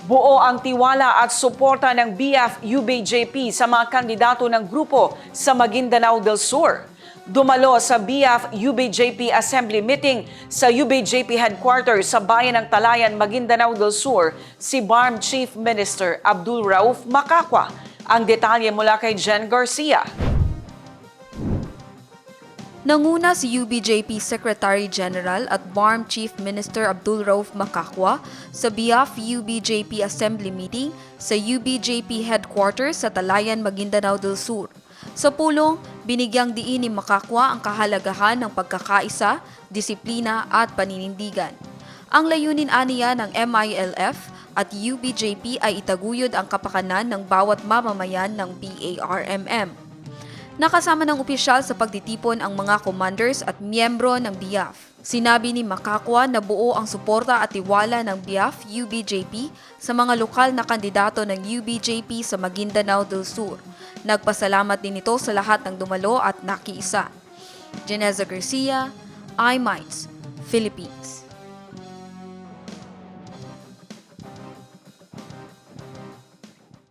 Buo ang tiwala at suporta ng BF-UBJP sa mga kandidato ng grupo sa Maguindanao del Sur. Dumalo sa BF-UBJP Assembly Meeting sa UBJP Headquarters sa Bayan ng Talayan, Maguindanao del Sur si BARM Chief Minister Abdul Rauf Makakwa. Ang detalye mula kay Jen Garcia. Nanguna si UBJP Secretary General at BARM Chief Minister Abdul Rauf Makakwa sa BIAF UBJP Assembly Meeting sa UBJP Headquarters sa Talayan, Maguindanao del Sur. Sa pulong, binigyang diin ni Makakwa ang kahalagahan ng pagkakaisa, disiplina at paninindigan. Ang layunin aniya ng MILF at UBJP ay itaguyod ang kapakanan ng bawat mamamayan ng BARMM. Nakasama ng opisyal sa pagtitipon ang mga commanders at miyembro ng BIAF. Sinabi ni Makakwa na buo ang suporta at tiwala ng BIAF UBJP sa mga lokal na kandidato ng UBJP sa Maguindanao del Sur. Nagpasalamat din ito sa lahat ng dumalo at nakiisa. Geneza Garcia, iMinds, Philippines.